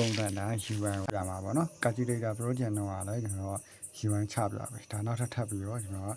ပုံစံတိုင်း UN ကိုပြမှာပေါ့နော် calculator project တော့ကလည်းကျွန်တော်က UN ချပြပဲဒါနောက်ထပ်ထပ်ပြီးတော့ကျွန်တော်က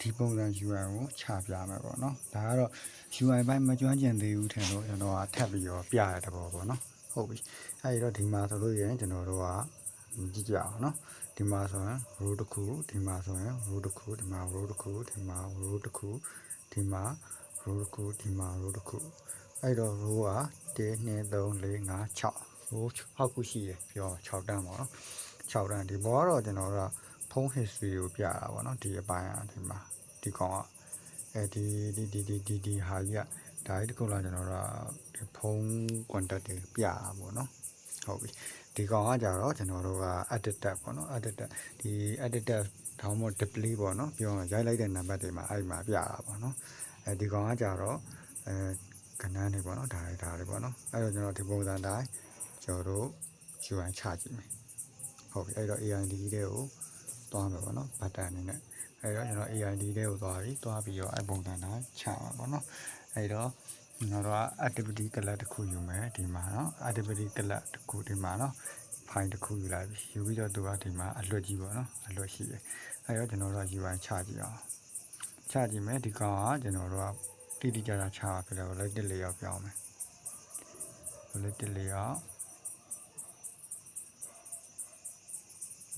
ဒီပုံစံ UN ကိုချပြမယ်ပေါ့နော်ဒါကတော့ UI ဘိုင်းမကျွမ်းကျင်သေးဘူးထင်လို့ကျွန်တော်ကထပ်ပြီးတော့ပြရတဲ့ဘောပေါ့နော်ဟုတ်ပြီအဲဒီတော့ဒီမှာဆိုလို့ရင်ကျွန်တော်တို့ကကြည့်ကြအောင်နော်ဒီမှာဆိုရင် row တစ်ခုဒီမှာဆိုရင် row တစ်ခုဒီမှာ row တစ်ခုဒီမှာ row တစ်ခုဒီမှာ row တစ်ခုဒီမှာ row တစ်ခုအဲ့တော့ row က1 2 3 4 5 6 row 6ခုရှိတယ်ပြော6တန်းပေါ့နော်6တန်းဒီဘောကတော့ကျွန်တော်တို့ကဖုန်း history ကိုပြတာပေါ့နော်ဒီအပိုင်းอ่ะဒီမှာဒီကောင်ကအဲဒီဒီဒီဒီဒီဒီဟာကြီးကဒါကြီးတစ်ခုလာကျွန်တော်တို့ကဒီဖုန်း contact တွေပြတာပေါ့နော်ဟုတ်ပြီဒီကောင်ကကြတော့ကျွန်တော်တို့က editor ပေါ့နော် editor ဒီ editor ဒါမှမဟုတ် display ပေါ့နော်ပြောရင်ရိုက်လိုက်တဲ့နံပါတ်တွေမှာအဲ့မှာပြတာပေါ့နော်အဲဒီကောင်ကကြတော့အဲကဏ္ဍတွေပေါ့နော်ဒါတွေဒါတွေပေါ့နော်အဲ့တော့ကျွန်တော်ဒီပုံစံတိုင်း ကျွန်တော်တို့ UI ချကြည့်မယ်ဟုတ်ပြီအဲ့တော့ AID တွေကိုသွားမယ်ပေါ့နော်ဘတ်တန်အနေနဲ့အဲ့တော့ကျွန်တော် AID တွေကိုသွားပြီသွားပြီးတော့အဲ့ပုံစံတိုင်းချမှာပေါ့နော်အဲ့တော့ကျွန်တော်တို့က activity class တစ်ခုယူမယ်ဒီမှာနော် activity class တစ်ခုဒီမှာနော် file တစ်ခုယူလိုက်ပြီယူပြီးတော့သူကဒီမှာအလွတ်ကြီးပေါ့နော်အလွတ်ရှိတယ်အဲ့တော့ကျွန်တော်တို့က UI ချကြည့်အောင်ချကြည့်မယ်ဒီကောင်ကကျွန်တော်တို့ကတိတိကျကျချပါဖြစ်တော့ light တစ်လေးရောက်ပြောင်းမယ် light တစ်လေးရောက်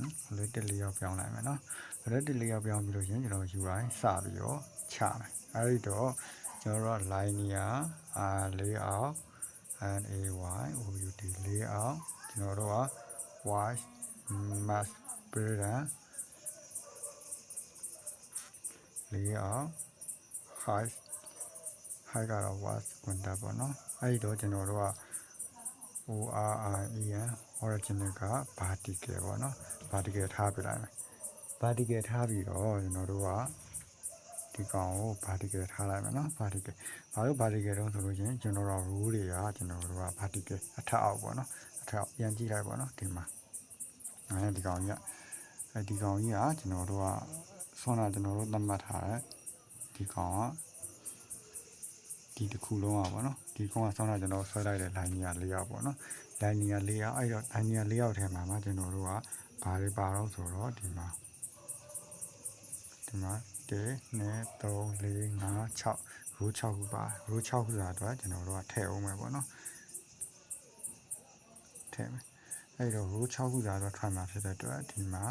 ဟမ် light တစ်လေးရောက်ပြောင်းလိုက်မယ်နော် light တစ်လေးရောက်ပြောင်းပြီးလို့ရှရင်ကျွန်တော် UI စပြီးတော့ချမယ်အဲ့ဒီတော့ကျွန်တော်တို့က linear r layout and ay oud layout ကျွန်တော်တို့က watch mask builder layout height height ကတော့ watch contact ပေါ့နော်အဲ့ဒီတော့ကျွန်တော်တို့က ORIEN original က vertical ပေါ့နော် vertical ထားပြလိုက်မယ် vertical ထားပြီးတော့ကျွန်တော်တို့ကဒီကောင်ကို vertical ထားလိုက်မယ်နော် vertical ဘာလို့ vertical တော့ဆိုလို့ချင်းကျွန်တော်တို့ rule တွေကကျွန်တော်တို့က vertical အထက်အောက်ပေါ့နော်အထက်အောက်ပြန်ကြည့်လိုက်ပေါ့နော်ဒီမှာအဲဒီကောင်ကြီးကအဲဒီကောင်ကြီးကကျွန်တော်တို့ကဆွမ်းတာကျွန်တော်တို့သတ်မှတ်ထားတဲ့ဒီကောင်က ဒီတစ်ခုလုံးอ่ะပေါ့နော်ဒီကောင်ကဆောင်းတာကျွန်တော်ဆွဲလိုက်တဲ့ line ကြီးက၄ယောက်ပေါ့နော် line ကြီးက၄ယောက်အဲ့တော့ line ကြီးက၄ယောက်ထဲမှာမှာကျွန်တော်တို့ကဘာတွေပါတော့ဆိုတော့ဒီမှာဒီမှာ1 2 3 4 5 6 row 6ခုပါ row 6ခုဆိုတာတော့ကျွန်တော်တို့ကထည့်အောင်မယ်ပေါ့နော်ထည့်မယ်အဲ့တော့ row 6ခုဆိုတာတော့ try မှာဖြစ်တဲ့အတွက်ဒီမှာ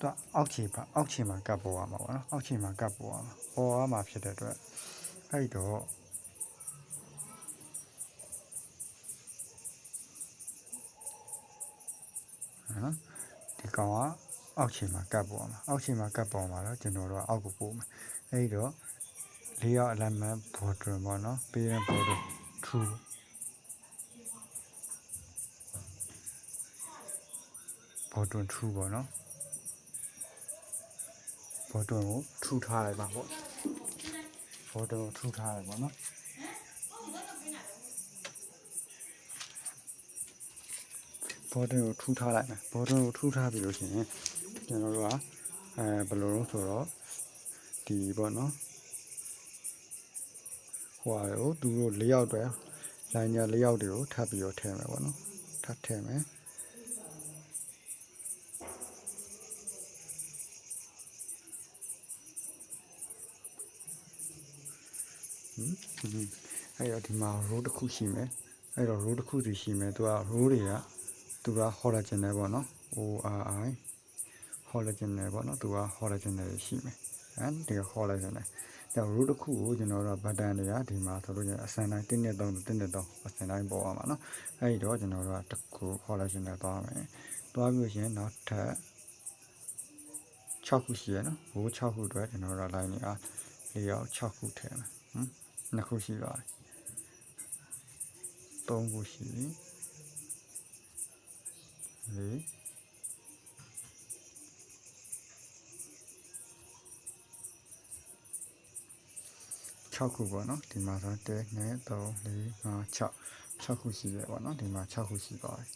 တော့အောက်ခြေပါအောက်ခြေမှာကပ်ပေါ်ရမှာပေါ့နော်အောက်ခြေမှာကပ်ပေါ်ရမှာပေါ်ရမှာဖြစ်တဲ့အတွက်အဲ့တော့ နော်ဒီကောင်ကအောက်ခြေမှာကပ်ပေါ်မှာအောက်ခြေမှာကပ်ပေါ်မှာတော့ကျွန်တော်တို့ကအောက်ကိုပို့မယ်အဲ့တော့လေးရောက် element border ပေါ့နော် parent border true ဘော်တွန်ထူပေါ့နော်ဘော်တွန်ကိုထူထားလိုက်ပါပေါ့ဘော်တွန်ကိုထူထားလိုက်ပေါ့နော် ဘော်တွန်ကိုထူထားလိုက်မယ်ဘော်တွန်ကိုထူထားပြီလို့ရှိရင်ကျွန်တော်တို့ကအဲဘယ်လိုလဲဆိုတော့ဒီပေါ့နော်ဟိုဟာကိုသူတို့၄ယောက်တည်းလိုင်းညာ၄ယောက်တွေကိုထပ်ပြီးတော့ထည့်မယ်ပေါ့နော်ထပ်ထည့်မယ်အဲ့တော့ဒီမှာ row တစ်ခုရှိမယ်အဲ့တော့ row တစ်ခုစီရှိမယ်သူက row တွေက သူက horizontal ပေါ့နော် ORI horizontal ပေါ့နော်သူက horizontal ရှိမယ်ဟမ်ဒီ horizontal ဒါရိုးတစ်ခုကိုကျွန်တော်တို့ဘတ်တန်တွေကဒီမှာဆိုလို့ကျွန်တော်အစံတိုင်းတင်းနဲ့သုံးတင်းနဲ့သုံးအစံတိုင်းပေါ်အောင်ပါနော်အဲ့ဒီတော့ကျွန်တော်တို့ကတစ်ခု horizontal သွားမယ်သွားပြီးရင်နောက်ထပ်6ခုရှိရနော်ဘိုး6ခုအတွက်ကျွန်တော်တို့ line တွေအား၄ရောက်6ခုထည့်မယ်ဟမ်နှစ်ခုရှိပါတယ်၃ခုရှိပြီ ၄6ခုပေါ့နော်ဒီမှာဆို1 2 3 4 5 6 6ခုရှိတယ်ပေါ့နော်ဒီမှာ6ခုရှိသွားပြီ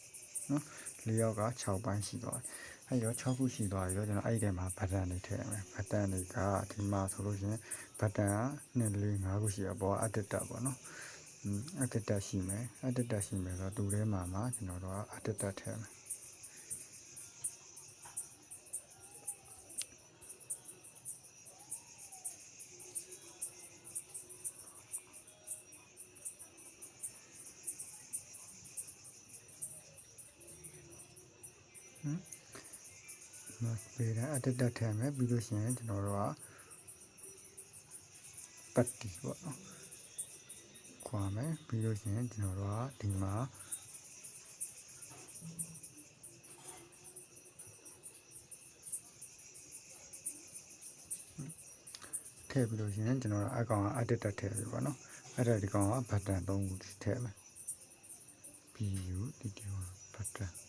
နော်၄ယောက်က6ပိုင်းရှိသွားပြီအဲ့တော့6ခုရှိသွားပြီတော့ကျွန်တော်အဲ့ဒီထဲမှာဘတ်တန်တွေထည့်ရမယ်ဘတ်တန်တွေကဒီမှာဆိုလို့ရှိရင်ဘတ်တန်က2 4 5ခုရှိရပေါ့ editor ပေါ့နော်อืมအတ္တတရှိမယ်အတ္တတရှိမယ်ဆိုတော့သူထဲမှာမှာကျွန်တော်တို့ကအတ္တတထည့်မယ် ပေးတဲ့အတ္တတထည့်မယ်ပြီးလို့ရှိရင်ကျွန်တော်တို့ကပတ်တီပေါ့နော်ခွာမယ်ပြီးလို့ရှိရင်ကျွန်တော်တို့ကဒီမှာထည့်ပြီးလို့ရှိရင်ကျွန်တော်တို့အကောင်ကအတ္တတထည့်ပြီပေါ့နော်အဲ့ဒါဒီကောင်ကဘတ်တန်၃ခုထည့်မယ် PU ဒီဒီဘတ်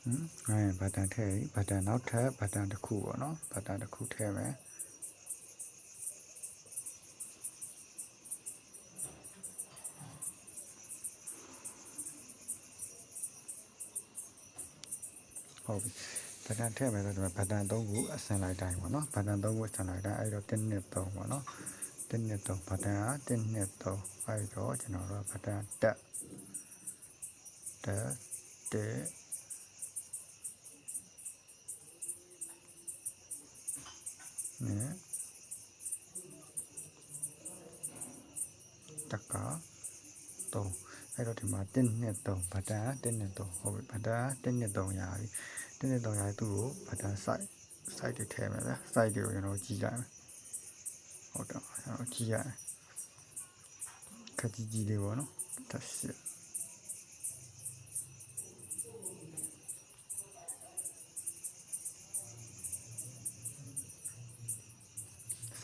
ဟမ်အဲဘတ်တန်ထည့်ဘတ်တန်နောက်ထပ်ဘတ်တန်တစ်ခုပေါ့နော်ဘတ်တန်တစ်ခုထည့်မယ်ဟုတ်ပြီဘတ်တန်ထည့်မယ်ဆိုတော့ဘတ်တန်၃ခုအစင်လိုက်တိုင်းပေါ့နော်ဘတ်တန်၃ခုအစင်လိုက်တိုင်းအဲ့တော့1နှစ်3ပေါ့နော်1နှစ်3ဘတ်တန်က1နှစ်3အဲ့တော့ကျွန်တော်တို့ဘတ်တန်တက်တက်တက် တက္က3အဲ့တော့ဒီမှာ1နဲ့3ဘတ်တန်1နဲ့3ဟုတ်ပြီဘတ်တန်1နဲ့3ရာပြီ1နဲ့3ရာပြီသူ့ကိုဘတ်တန် site site တွေထည့်မယ်ဗျ site တွေကိုကျွန်တော်ကြည့်လိုက်မယ်ဟုတ်တော့ကျွန်တော်ကြည့်ရတယ်ခက်ကြီးကြီးလေးပေါ့နော်တက်ရှစ်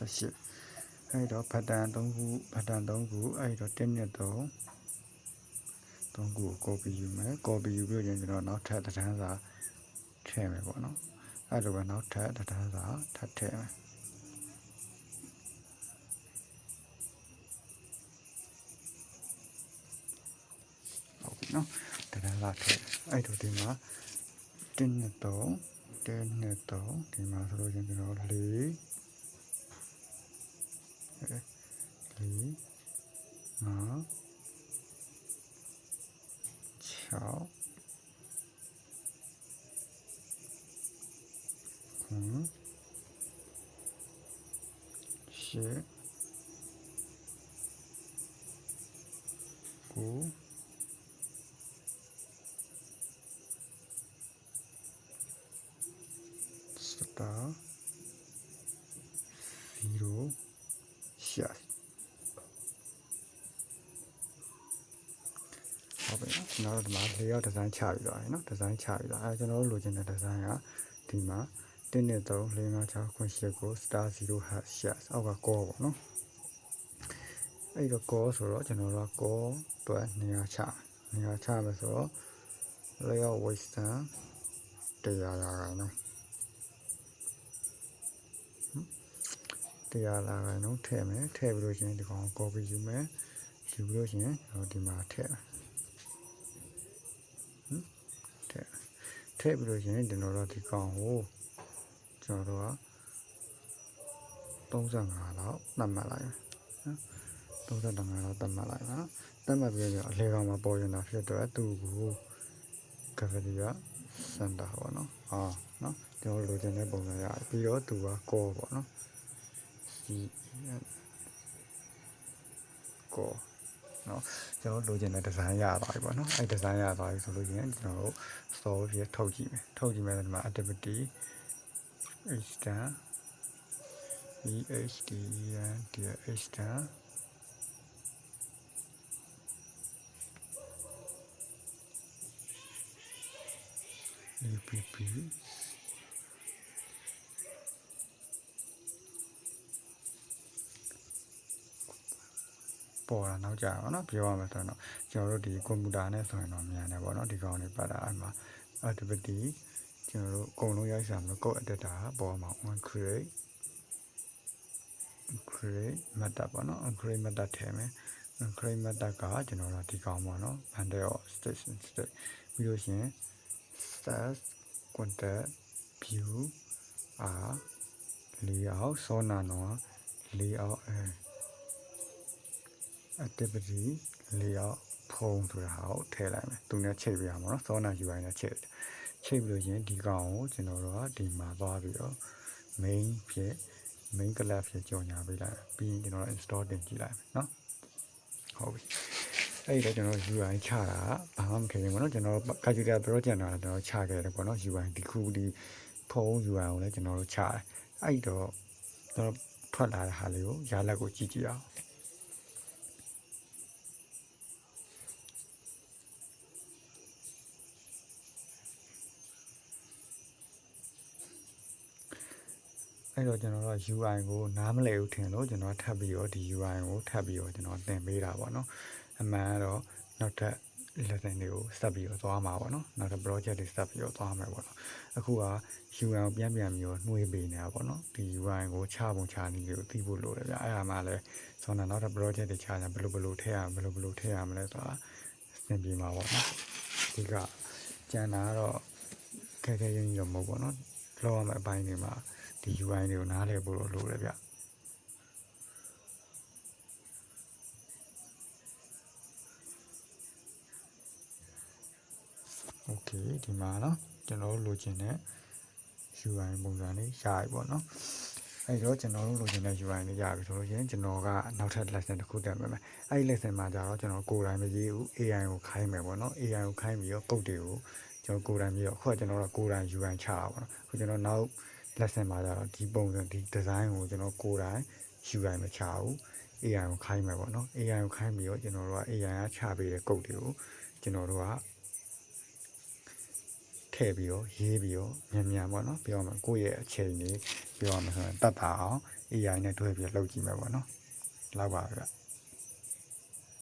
ဆက်ရှစ်အဲ့တော့ဘတ်တန်3ခုဘတ်တန်3ခုအဲ့တော့1နဲ့3 3ခုကို copy ယူမယ် copy ယူပြီးရင်ကျွန်တော်နောက်ထပ်တစ်ထန်းစာထည့်မယ်ပေါ့နော်အဲ့လိုပဲနောက်ထပ်တစ်ထန်းစာထပ်ထည့်မယ်ဟုတ်ပြီနော်တစ်ထန်းစာထည့်အဲ့တော့ဒီမှာ1နဲ့3 1နဲ့3ဒီမှာဆိုလို့ချင်းကျွန်တော်၄ လေးငါ6ခုရှစ် ကျွန်တော်တို့ဒီမှာ layout design ချပြီးသွားပြီနော် design ချပြီးသွားအဲကျွန်တော်တို့လိုချင်တဲ့ design ကဒီမှာ1နဲ့3 4 5 6 9 10ကို star 0 hash share အောက်က call ပေါ့နော်အဲ့တော့ call ဆိုတော့ကျွန်တော်တို့က call အတွက်နေရာချနေရာချမယ်ဆိုတော့ layout western တရားရာခိုင်နော်တရားလာခိုင်နော်ထည့်မယ်ထည့်ပြီးလို့ရှိရင်ဒီကောင် copy ယူမယ်ယူပြီးလို့ရှိရင်ကျွန်တော်ဒီမှာထည့် ထည့်ပြီးလို့ရှိရင်ကျွန်တော်တို့ဒီကောင်ကိုကျွန်တော်တို့က35လောက်သတ်မှတ်လိုက်မယ်နော်35လောက်သတ်မှတ်လိုက်ပါသတ်မှတ်ပြီးတော့အလဲကောင်မှာပေါ်နေတာဖြစ်တော့သူ့ကိုကဖဒီကစန်တာပေါ့နော်ဟာနော်ကျွန်တော်လိုချင်တဲ့ပုံစံရပြီးတော့သူကကောပေါ့နော်စီကော နော်ကျွန်တော်လိုချင်တဲ့ဒီဇိုင်းရသွားပြီပေါ့နော်အဲ့ဒီဇိုင်းရသွားပြီဆိုလို့ရင်ကျွန်တော်တို့ store ပြထုတ်ကြည့်မယ်ထုတ်ကြည့်မယ်ဆိုဒီမှာ activity h တန် ehd ရန်ဒီ h တန် app ပေါ်တာနောက်ကြတော့နော်ပြောရမယ်ဆိုတော့ကျွန်တော်တို့ဒီကွန်ပျူတာနဲ့ဆိုရင်တော့မြန်တယ်ပေါ့နော်ဒီကောင်တွေပါတာအဲ့မှာ activity ကျွန်တော်တို့အကုန်လုံးရိုက်စာမလို့ code editor ပေါ်မှာ on create create method ပေါ့နော် create method ထည့်မယ် create method ကကျွန်တော်တို့ဒီကောင်ပေါ့နော် bundle of station state ပြီးလို့ရှိရင် stats contact view အာ layout စောနာတော့ layout activity layout ဖုံးဆိုတာဟာကိုထည့်လိုက်မယ်သူနဲ့ချိန်ပြရမှာနော် sauna UI နဲ့ချိန်ချိန်ပြီးလို့ရင်ဒီကောင်ကိုကျွန်တော်တို့ကဒီမှာသွားပြီးတော့ main ဖြစ် main class ဖြစ်ကြော်ညာပေးလိုက်ပြီးရင်ကျွန်တော် install တင်ကြည့်လိုက်မယ်နော်ဟုတ်ပြီအဲ့ဒါကျွန်တော် UI ချတာဘာမှမခင်ဘူးပေါ့နော်ကျွန်တော် calculator project နာကျွန်တော်ချခဲ့တယ်ပေါ့နော် UI ဒီခုဒီဖုံး UI ကိုလည်းကျွန်တော်တို့ချတယ်အဲ့တော့ကျွန်တော်ထွက်လာတဲ့ဟာလေးကိုရလက်ကိုကြည့်ကြည့်အောင် အဲ့တော့ကျွန်တော်တို့ UI ကိုနားမလည်ဘူးထင်လို့ကျွန်တော်ထပ်ပြီးတော့ဒီ UI ကိုထပ်ပြီးတော့ကျွန်တော်သင်ပေးတာပေါ့နော်အမှန်ကတော့နောက်ထပ် lesson တွေကိုဆက်ပြီးတော့သွားမှာပေါ့နော်နောက်ထပ် project တွေဆက်ပြီးတော့သွားမှာပေါ့နော်အခုက UI ကိုပြန်ပြန်ပြီးတော့နှွေးပေးနေတာပေါ့နော်ဒီ UI ကိုချပုံချနည်းတွေကိုသိဖို့လိုတယ်ဗျအဲ့ဒါမှလည်းဆောင်းတာနောက်ထပ် project တွေချရင်ဘယ်လိုဘယ်လိုထည့်ရဘယ်လိုဘယ်လိုထည့်ရမလဲဆိုတာသင်ပြမှာပေါ့နော်ဒီကကျန်တာကတော့ခဲခဲရင်းရမဟုတ်ပေါ့နော်လောက်ရမယ့်အပိုင်းတွေမှာ ဒီ UI တွေကိုနားလည်ဖို့လိုတယ်ဗျ โอเคဒီမှာเนาะကျွန်တော်တို့လိုချင်တဲ့ UI ပုံစံလေးရပြီပေါ့နော်အဲ့တော့ကျွန်တော်တို့လိုချင်တဲ့ UI လေးရပြီဆိုလို့ရှိရင်ကျွန်တော်ကနောက်ထပ် lesson တစ်ခုတက်မယ်မယ်အဲ့ဒီ lesson မှာကျတော့ကျွန်တော်ကိုယ်တိုင်မရေးဘူး AI ကိုခိုင်းမယ်ပေါ့နော် AI ကိုခိုင်းပြီးတော့ code တွေကိုကျွန်တော်ကိုယ်တိုင်ပြီးတော့အခုကကျွန်တော်တို့ကိုယ်တိုင် UI ချတာပေါ့နော်အခုကျွန်တော်နောက် lesson မှာကျတော့ဒီပုံစံဒီ design ကိုကျွန်တော်ကိုယ်တိုင် UI မချဘူး AI ကိုခိုင်းမယ်ပေါ့နော် AI ကိုခိုင်းပြီးတော့ကျွန်တော်တို့က AI ကချပေးတဲ့ code တွေကိုကျွန်တော်တို့ကထည့်ပြီးတော့ရေးပြီးတော့မြန်မြန်ပေါ့နော်ပြောရမှာကိုယ့်ရဲ့အချိန်လေးပြောရမှာဆိုရင်တတ်တာအောင် AI နဲ့တွဲပြီးတော့လုပ်ကြည့်မယ်ပေါ့နော်လောက်ပါပဲဗျ